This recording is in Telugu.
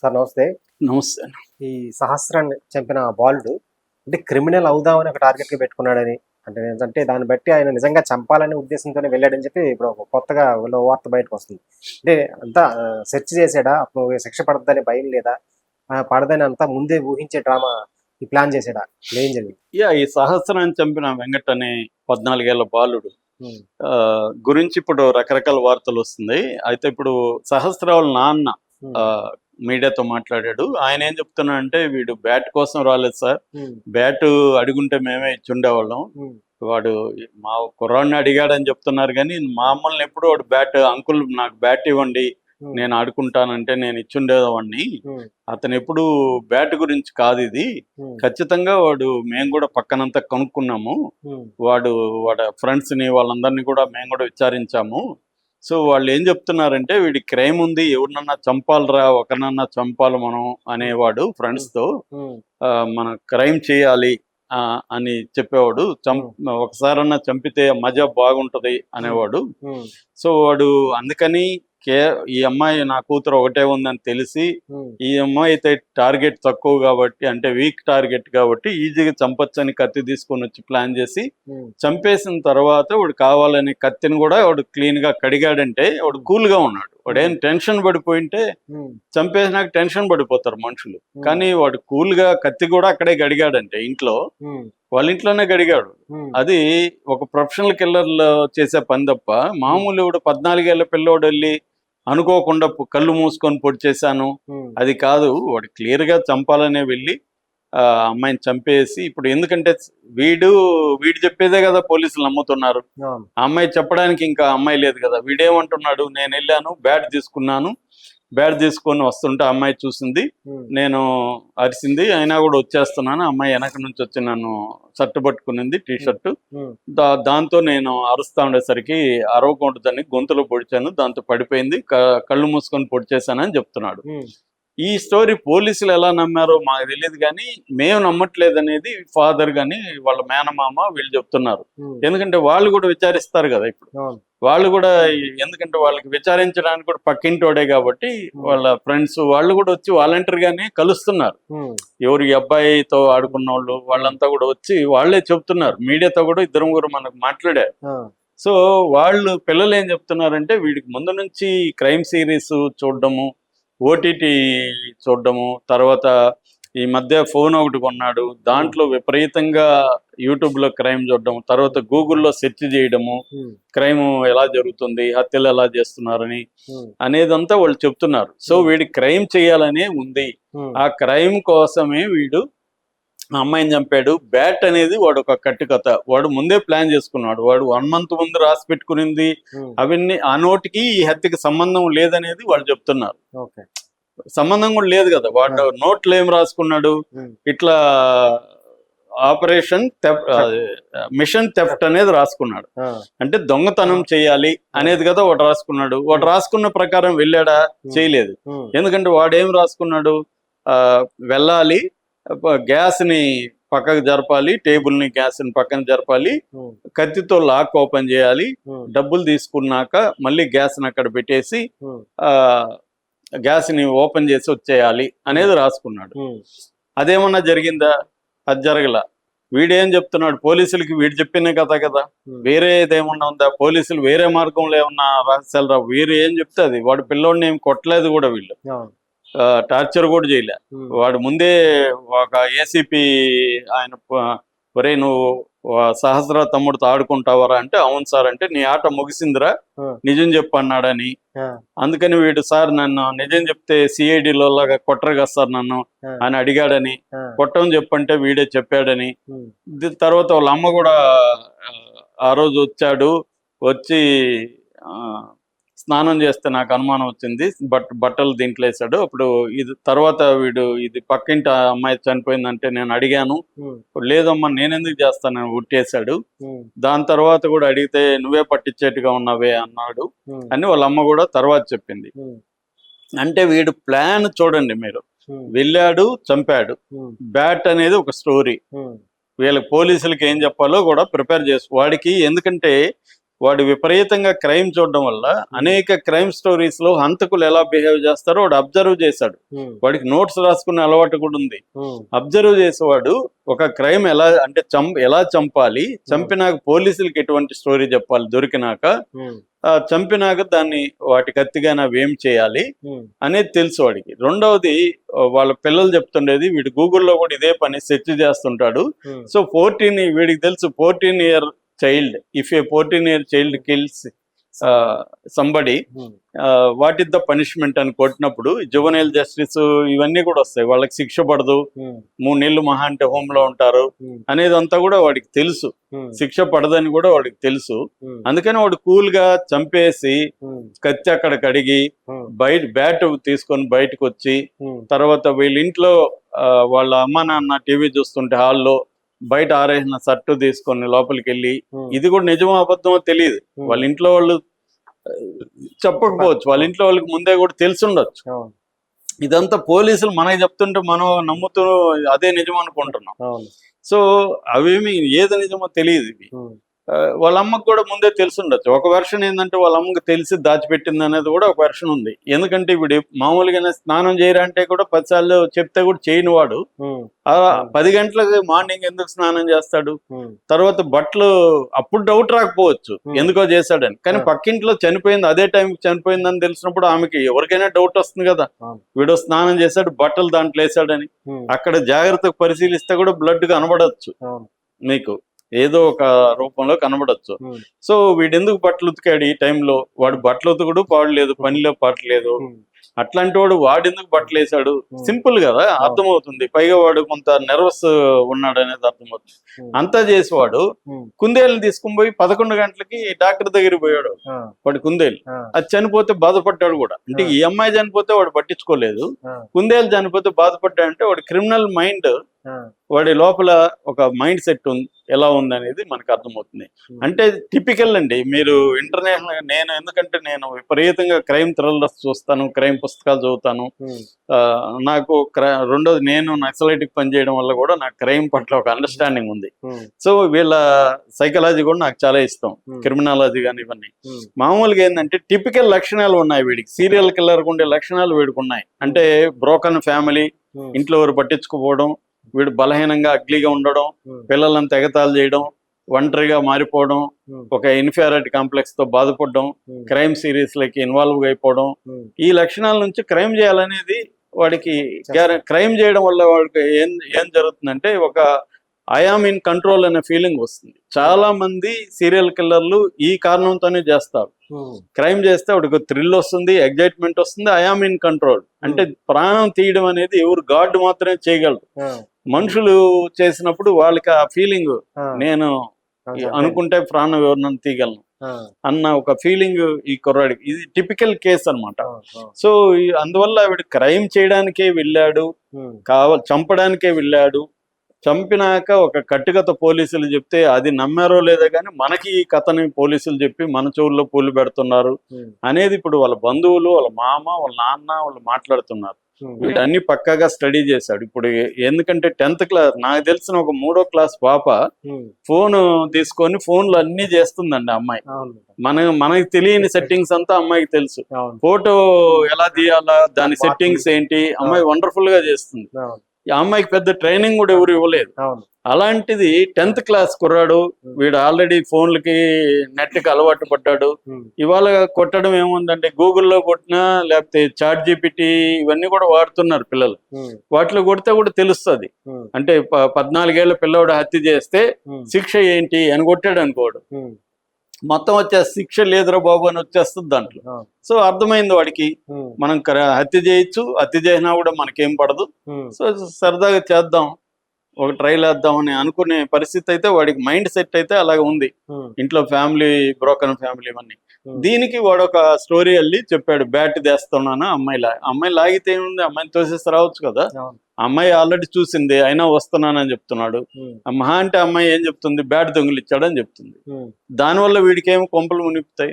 సార్ నమస్తే. నమస్తే. ఈ సహస్రాన్ని చంపిన బాలుడు అంటే క్రిమినల్ అవుదామని ఒక టార్గెట్గా పెట్టుకున్నాడని. అంటే ఏంటంటే దాన్ని బట్టి ఆయన నిజంగా చంపాలనే ఉద్దేశంతోనే వెళ్ళాడని చెప్పి ఇప్పుడు ఒక కొత్తగా వార్త బయటకు వస్తుంది. అంటే అంతా సెర్చ్ చేసాడా అప్పుడు శిక్ష పడద్దని భయం లేదా? పడదని అంతా ముందే ఊహించే డ్రామా ఈ ప్లాన్ చేసాడా ఏం జరిగింది? యా ఈ సహస్రాన్ని చంపిన వెంకట్ అనే పద్నాలుగేళ్ళ బాలుడు గురించి ఇప్పుడు రకరకాల వార్తలు వస్తుంది అయితే ఇప్పుడు సహస్రావుల నాన్న మీడియాతో మాట్లాడాడు. ఆయన ఏం చెప్తున్నాడంటే వీడు బ్యాట్ కోసం రాలేదు సార్. బ్యాట్ అడుగుంటే మేమే ఇచ్చి ఉండేవాళ్ళం. ఉమ్, వాడు మా కుర్రాడిని అడిగాడని చెప్తున్నారు కానీ మమ్మల్ని ఎప్పుడు వాడు బ్యాట్ అంకుల్ నాకు బ్యాట్ ఇవ్వండి నేను ఆడుకుంటానంటే నేను ఇచ్చుండేవాడిని అతను ఎప్పుడు బ్యాట్ గురించి కాదు ఇది. ఖచ్చితంగా వాడు మేము కూడా పక్కనంతా కనుక్కున్నాము. వాడు వాడు ఫ్రెండ్స్ని వాళ్ళందరినీ కూడా మేము కూడా విచారించాము. సో వాళ్ళు ఏం చెప్తున్నారంటే వీడి క్రైమ్ ఉంది ఎవరినన్నా చంపాలరా ఒకరినన్నా చంపాలి మనం అనేవాడు ఫ్రెండ్స్తో మన క్రైమ్ చేయాలి ఆ, అని చెప్పేవాడు. చం ఒకసారన్నా చంపితే మజా బాగుంటది అనేవాడు. సో వాడు అందుకని కే ఈ అమ్మాయి నా కూతురు ఒకటే ఉందని తెలిసి ఈ అమ్మాయి అయితే టార్గెట్ తక్కువ కాబట్టి అంటే వీక్ టార్గెట్ కాబట్టి ఈజీగా చంపొచ్చని కత్తి తీసుకొని వచ్చి ప్లాన్ చేసి చంపేసిన తర్వాత వాడు కావాలని కత్తిని కూడా వాడు క్లీన్గా కడిగాడంటే వాడు కూల్గా ఉన్నాడు. వాడు ఏం టెన్షన్ పడిపోయింటే చంపేసినాక టెన్షన్ పడిపోతారు మనుషులు. కానీ వాడు కూల్గా కత్తి కూడా అక్కడే గడిగాడంటే ఇంట్లో వాళ్ళ ఇంట్లోనే గడిగాడు. అది ఒక ప్రొఫెషనల్ కిల్లర్లో చేసే పని తప్ప మామూలు ఇప్పుడు పద్నాలుగేళ్ళ పిల్లోడు వెళ్ళి అనుకోకుండా కళ్ళు మూసుకొని పొడి చేశాను. అది కాదు వాడు క్లియర్గా చంపాలనే వెళ్ళి అమ్మాయిని చంపేసి ఇప్పుడు ఎందుకంటే వీడు వీడు చెప్పేదే కదా పోలీసులు నమ్ముతున్నారు. అమ్మాయి చెప్పడానికి ఇంకా అమ్మాయి లేదు కదా. వీడేమంటున్నాడు నేను వెళ్ళాను బ్యాట్ తీసుకున్నాను బ్యాట్ తీసుకొని వస్తుంటే అమ్మాయి చూసింది నేను అరిసింది అయినా కూడా వచ్చేస్తున్నాను అమ్మాయి వెనక నుంచి వచ్చి నన్ను షర్ట్ పట్టుకునింది టీ షర్ట్ దాంతో నేను అరుస్తా ఉండేసరికి అరవకూడదని గొంతులో పొడిచాను దాంతో పడిపోయింది కళ్ళు మూసుకొని పొడిచేశానని చెప్తున్నాడు. ఈ స్టోరీ పోలీసులు ఎలా నమ్మారో మాకు తెలియదు కానీ మేము నమ్మట్లేదు అనేది ఫాదర్ కానీ వాళ్ళ మేనమామ వీళ్ళు చెప్తున్నారు. ఎందుకంటే వాళ్ళు కూడా విచారిస్తారు కదా ఇప్పుడు. వాళ్ళు కూడా ఎందుకంటే వాళ్ళకి విచారించడానికి కూడా పక్కింటోడే కాబట్టి వాళ్ళ ఫ్రెండ్స్ వాళ్ళు కూడా వచ్చి వాలంటీర్ గానే కలుస్తున్నారు. ఎవరు అబ్బాయితో ఆడుకున్న వాళ్ళు వాళ్ళంతా కూడా వచ్చి వాళ్ళే చెప్తున్నారు. మీడియాతో కూడా ఇద్దరు ముగ్గురు మనకు మాట్లాడారు. సో వాళ్ళు పిల్లలు ఏం చెప్తున్నారంటే వీడికి ముందు నుంచి క్రైమ్ సిరీస్ చూడడము ఓటీటీ చూడడము తర్వాత ఈ మధ్య ఫోన్ ఒకటి కొన్నాడు. దాంట్లో విపరీతంగా యూట్యూబ్లో క్రైమ్ చూడడం తర్వాత గూగుల్లో సెర్చ్ చేయడము క్రైమ్ ఎలా జరుగుతుంది హత్యలు ఎలా చేస్తున్నారని అనేదంతా వాళ్ళు చెప్తున్నారు. సో వీడి క్రైమ్ చేయాలనే ఉంది. ఆ క్రైమ్ కోసమే వీడు ఆ అమ్మాయిని చంపాడు. బ్యాట్ అనేది వాడు ఒక కట్టుకథ. వాడు ముందే ప్లాన్ చేసుకున్నాడు. వాడు వన్ మంత్ ముందు రాసి పెట్టుకునింది. ఉమ్, అవన్నీ ఆ నోటికి ఈ హత్యకి సంబంధం లేదనేది వాళ్ళు చెప్తున్నారు. సంబంధం కూడా లేదు కదా. వాడు నోట్లో ఏం రాసుకున్నాడు? ఉమ్, ఇట్లా ఆపరేషన్ మిషన్ థెఫ్ట్ అనేది రాసుకున్నాడు. అంటే దొంగతనం చేయాలి అనేది కదా వాడు రాసుకున్నాడు. వాడు రాసుకున్న ప్రకారం వెళ్ళాడా? చేయలేదు. ఎందుకంటే వాడు ఏం రాసుకున్నాడు వెళ్ళాలి గ్యాస్ని పక్కకు జరపాలి టేబుల్ని గ్యాస్ని పక్కన జరపాలి కత్తితో లాక్ ఓపెన్ చేయాలి డబ్బులు తీసుకున్నాక మళ్ళీ గ్యాస్ని అక్కడ పెట్టేసి ఉమ్, ఆ గ్యాస్ని ఓపెన్ చేసి వచ్చేయాలి అనేది రాసుకున్నాడు. అదేమన్నా జరిగిందా? అది జరగల. వీడేం చెప్తున్నాడు? పోలీసులకి వీడు చెప్పిన కదా. ఉమ్, వేరే ఏదేమన్నా ఉందా? పోలీసులు వేరే మార్గంలో ఏమన్నా రహస్యాలు రా వీరు ఏం చెప్తే అది. వాడు పిల్లోడిని ఏం కొట్టలేదు కూడా వీళ్ళు. టార్చర్ కూడా చేయలే. వాడు ముందే ఒక ఏసీపీ ఆయన ఒరే నువ్వు సహస్ర తమ్ముడితో ఆడుకుంటావరా అంటే అవును సార్ అంటే నీ ఆట ముగిసిందిరా. నిజం చెప్పు అన్నాడని. అందుకని వీడు సార్ నన్ను నిజం చెప్తే సిఐడిలో లాగా కొట్టరు కదా సార్ నన్ను అని అడిగాడని. కొట్టం చెప్పంటే వీడే చెప్పాడని. తర్వాత వాళ్ళ అమ్మ కూడా ఆ, రోజు వచ్చాడు. వచ్చి స్నానం చేస్తే నాకు అనుమానం వచ్చింది. బట్ బట్టలు దీంట్లో వేసాడు. అప్పుడు ఇది తర్వాత వీడు ఇది పక్కింటి అమ్మాయి చనిపోయిందంటే నేను అడిగాను. లేదమ్మా నేనెందుకు చేస్తానని ఉట్టేశాడు దాని తర్వాత కూడా అడిగితే నువ్వే పట్టించేట్టుగా ఉన్నావే అన్నాడు. అని వాళ్ళ అమ్మ కూడా తర్వాత చెప్పింది. అంటే వీడు ప్లాన్ చూడండి మీరు. వెళ్ళాడు చంపాడు. బ్యాట్ అనేది ఒక స్టోరీ. వీళ్ళకి పోలీసులకి ఏం చెప్పాలో కూడా ప్రిపేర్ చేసు వాడికి ఎందుకంటే వాడు విపరీతంగా క్రైమ్ చూడడం వల్ల అనేక క్రైమ్ స్టోరీస్లో హంతకులు ఎలా బిహేవ్ చేస్తారో వాడు అబ్జర్వ్ చేశాడు. వాడికి నోట్స్ రాసుకునే అలవాటు కూడా ఉంది. అబ్జర్వ్ చేసేవాడు ఒక క్రైమ్ ఎలా అంటే చంప ఎలా చంపాలి చంపినాక పోలీసులకి ఎటువంటి స్టోరీ చెప్పాలి దొరికినాక చంపినాక దాన్ని వాటి కత్తిగా అవేం చేయాలి అనేది తెలుసు వాడికి. రెండవది వాళ్ళ పిల్లలు చెప్తుండేది వీడు గూగుల్లో కూడా ఇదే పని సెర్చ్ చేస్తుంటాడు. సో ఫోర్టీన్ వీడికి తెలుసు fourteen year child if a fourteen year child kills somebody what is the punishment అని కొట్టినప్పుడు జువనైల్ జస్టిస్ ఇవన్నీ కూడా వస్తాయి. వాళ్ళకి శిక్ష పడదు. ఉమ్, మూడు నెలలు మహా అంటే హోమ్లో ఉంటారు. ఉమ్, అనేది అంతా కూడా వాడికి తెలుసు. ఉమ్, శిక్ష పడదని కూడా వాడికి తెలుసు. అందుకని వాడు కూల్గా చంపేసి కత్తి అక్కడ కడిగి బయట బ్యాట్ తీసుకొని బయటకు వచ్చి తర్వాత వీళ్ళ ఇంట్లో వాళ్ళ అమ్మ నాన్న టీవీ చూస్తుంటే హాల్లో బయట ఆరేసిన షర్టు తీసుకొని లోపలికి వెళ్ళి ఉమ్, ఇది కూడా నిజమో అబద్ధమో తెలియదు ఉమ్, వాళ్ళ ఇంట్లో వాళ్ళు చెప్పకపోవచ్చు. వాళ్ళ ఇంట్లో వాళ్ళకి ముందే కూడా తెలిసి ఉండొచ్చు ఇదంతా పోలీసులు మనకి చెప్తుంటే మనం నమ్ముతూ అదే నిజం అనుకుంటున్నాం. సో అవేమి ఏది నిజమో తెలియదు వాళ్ళ అమ్మకు కూడా ముందే తెలిసి ఉండొచ్చు ఒక వెర్షన్ ఏంటంటే వాళ్ళ అమ్మకు తెలిసి దాచిపెట్టింది అనేది కూడా ఒక వెర్షన్ ఉంది. ఎందుకంటే ఇప్పుడు మామూలుగానే స్నానం చేయరా అంటే కూడా పదిసార్లు చెప్తే కూడా చేయని వాడు. పది గంటలకు మార్నింగ్ ఎందుకు స్నానం చేస్తాడు? తర్వాత బట్టలు అప్పుడు డౌట్ రాకపోవచ్చు. ఎందుకో చేశాడని. కానీ. పక్కింట్లో చనిపోయింది అదే టైంకి చనిపోయిందని తెలిసినప్పుడు ఆమెకి ఎవరికైనా డౌట్ వస్తుంది కదా. వీడు స్నానం చేశాడు బట్టలు దాంట్లో వేసాడని అక్కడ జాగ్రత్తగా పరిశీలిస్తే కూడా బ్లడ్ కనబడచ్చు. అవును. మీకు. ఏదో ఒక రూపంలో కనబడచ్చు. సో వీడెందుకు బట్టలు ఉతికాడు ఈ టైంలో? వాడు బట్టలు ఉతుకుడు పాడలేదు పనిలో పాటలేదు అట్లాంటి వాడు వాడెందుకు బట్టలు వేసాడు. సింపుల్ కదా అర్థమవుతుంది. పైగా వాడు కొంత నెర్వస్ ఉన్నాడు అనేది అర్థమవుతుంది అంతా చేసేవాడు కుందేలు తీసుకుని పోయి పదకొండు గంటలకి డాక్టర్ దగ్గరికి పోయాడు. వాడు కుందేలు. అది చనిపోతే బాధపడ్డాడు కూడా. అంటే ఈ అమ్మాయి చనిపోతే వాడు పట్టించుకోలేదు. కుందేలు చనిపోతే బాధపడ్డాడంటే వాడి క్రిమినల్ మైండ్ వాడి లోపల ఒక మైండ్ సెట్ ఉంది ఎలా ఉంది అనేది మనకు అర్థమవుతుంది. అంటే టిపికల్ అండి మీరు ఇంటర్నేషనల్ నేను ఎందుకంటే నేను విపరీతంగా క్రైమ్ థ్రిల్లర్స్ చూస్తాను క్రైమ్ పుస్తకాలు చదువుతాను. నాకు రెండోది నేను నక్సలైటిక్ పనిచేయడం వల్ల కూడా నాకు క్రైమ్ పట్ల ఒక అండర్స్టాండింగ్ ఉంది. సో వీళ్ళ సైకాలజీ కూడా నాకు చాలా ఇష్టం క్రిమినాలజీ కానీ ఇవన్నీ. మామూలుగా ఏంటంటే టిపికల్ లక్షణాలు ఉన్నాయి వీడికి సీరియల్ కిల్లర్ ఉండే లక్షణాలు వీడికి ఉన్నాయి. అంటే బ్రోకన్ ఫ్యామిలీ ఇంట్లో ఎవరు పట్టించుకోపోవడం వీడు బలహీనంగా అగ్లీగా ఉండడం పిల్లలను తెగతాలు చేయడం ఒంటరిగా మారిపోవడం ఒక ఇన్ఫీరియారిటీ కాంప్లెక్స్తో బాధపడడం క్రైమ్ సిరీస్ లకి ఇన్వాల్వ్ అయిపోవడం. ఈ లక్షణాల నుంచి క్రైమ్ చేయాలనేది వాడికి. క్రైమ్ చేయడం వల్ల వాడికి ఏం ఏం జరుగుతుందంటే ఒక ఐఆమ్ ఇన్ కంట్రోల్ అనే ఫీలింగ్ వస్తుంది. చాలా మంది సీరియల్ కిల్లర్లు ఈ కారణంతోనే చేస్తారు. క్రైమ్ చేస్తే వాడికి థ్రిల్ వస్తుంది ఎగ్జైట్మెంట్ వస్తుంది ఐఆమ్ ఇన్ కంట్రోల్. అంటే ప్రాణం తీయడం అనేది ఎవరు గాడ్ మాత్రమే చేయగలరు. మనుషులు చేసినప్పుడు వాళ్ళకి ఆ ఫీలింగ్ నేను అనుకుంటే ప్రాణం ఎవరినైనా తీయగలను. అన్న ఒక ఫీలింగ్ ఈ కుర్రాడికి ఇది టిపికల్ కేస్ ఆ, సో అందువల్ల వీడు క్రైమ్ చేయడానికే వెళ్ళాడు ఉమ్, కావ చంపడానికే వెళ్ళాడు. చంపినాక ఒక కట్టుకథ పోలీసులు చెప్తే అది నమ్మారో లేదో కానీ మనకి ఈ కథని పోలీసులు చెప్పి మన చెవుల్లో పూలు పెడుతున్నారు అనేది ఇప్పుడు వాళ్ళ బంధువులు వాళ్ళ మామ వాళ్ళ నాన్న వాళ్ళు మాట్లాడుతున్నారు. వీటన్ని పక్కాగా స్టడీ చేశాడు. ఇప్పుడు ఎందుకంటే టెన్త్ క్లాస్ నాకు తెలిసిన ఒక మూడో క్లాస్ పాప ఉమ్, ఫోన్ తీసుకొని ఫోన్లు అన్ని చేస్తుందండి అమ్మాయి. మన మనకి తెలియని సెట్టింగ్స్ అంతా అమ్మాయికి తెలుసు. ఫోటో ఎలా తీయాలా దాని సెట్టింగ్స్ ఏంటి అమ్మాయి వండర్ఫుల్గా చేస్తుంది. ఈ అమ్మాయికి పెద్ద ట్రైనింగ్ కూడా ఎవరు ఇవ్వలేదు. అలాంటిది టెన్త్ క్లాస్ కుర్రాడు వీడు ఆల్రెడీ ఫోన్లకి నెట్కి అలవాటు పడ్డాడు. ఇవాళ కొట్టడం ఏముందంటే గూగుల్లో కొట్టినా లేకపోతే చాట్ జీపీటీ ఇవన్నీ కూడా వాడుతున్నారు పిల్లలు. వాటిలో కొడితే కూడా తెలుస్తుంది. అంటే పద్నాలుగేళ్ళ పిల్లవాడు హత్య చేస్తే శిక్ష ఏంటి అని కొట్టాడు అనుకోడు. మొత్తం వచ్చే శిక్ష లేదురా బాబు అని వచ్చేస్తుంది దాంట్లో. సో అర్థమైంది వాడికి. మనం హత్య చేయొచ్చు హత్య చేసినా కూడా మనకేం పడదు. సో సరదాగా చేద్దాం. ఒక ట్రైల్ వేద్దాం అని అనుకునే పరిస్థితి అయితే వాడికి మైండ్ సెట్ అయితే అలాగ ఉంది. ఉమ్, ఇంట్లో ఫ్యామిలీ బ్రోకన్ ఫ్యామిలీ ఇవన్నీ. ఉమ్, దీనికి వాడు ఒక స్టోరీ వెళ్ళి చెప్పాడు బ్యాట్ తెస్తున్నాను అమ్మాయి లా అమ్మాయి లాగితే ఏముంది? అమ్మాయిని తోసేసి రావచ్చు కదా. అమ్మాయి ఆల్రెడీ చూసింది అయినా వస్తున్నానని చెప్తున్నాడు. ఆ మహా అంటే అమ్మాయి ఏం చెప్తుంది? బ్యాట్ దొంగిలిచ్చాడని చెప్తుంది. దానివల్ల వీడికి ఏమో కొంపలు మునిపుతాయి?